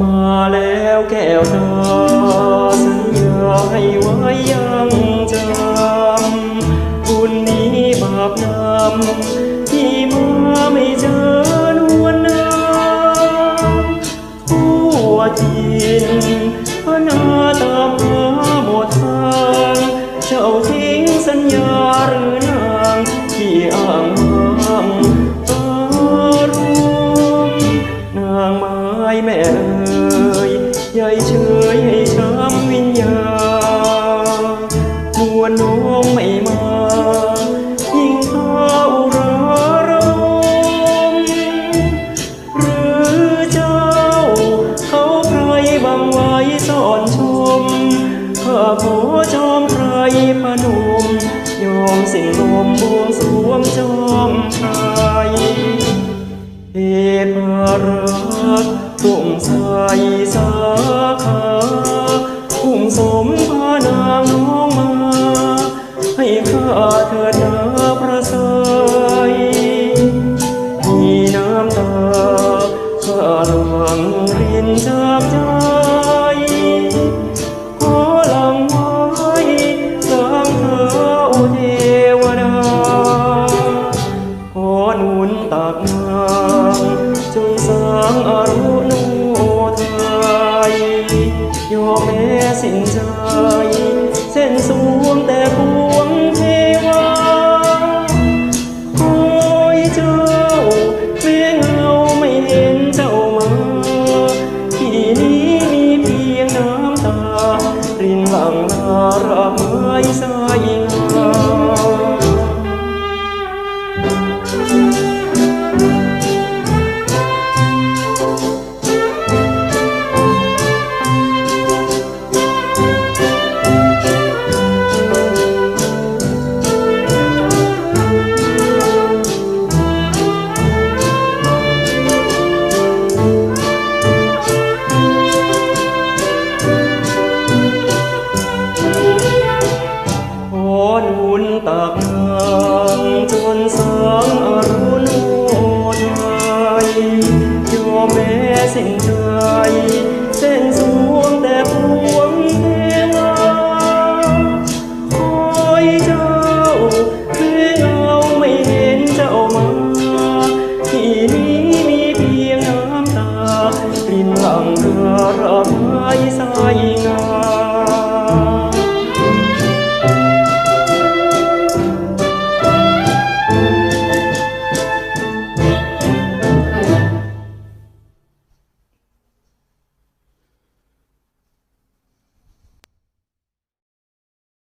มาแล้วแก้วตาสัญญาให้ไว้ยังางไม้แม่เอ่ยใหญ่เฉยให้ช้ำวิญญาณนวลน้องไม่มา ยิ่งเท้าระรมหรือเจ้า เขาใครบังไว้ซ่อนชมข้าขอจอมไพรพนม ยอมสิ่งลมบวงสรวงจอ ข้าเถิดนาพระไสยมีน้ำตาข้าหลังรินจากใจขอหลังไว้สร้างเธอโอเทวดาขอหนุนตักนางจงสร้างอารุโนไทยยอมแม้สิ้นใจากทางจนสางอรุณโอทายยอมแม้สิ้นใจ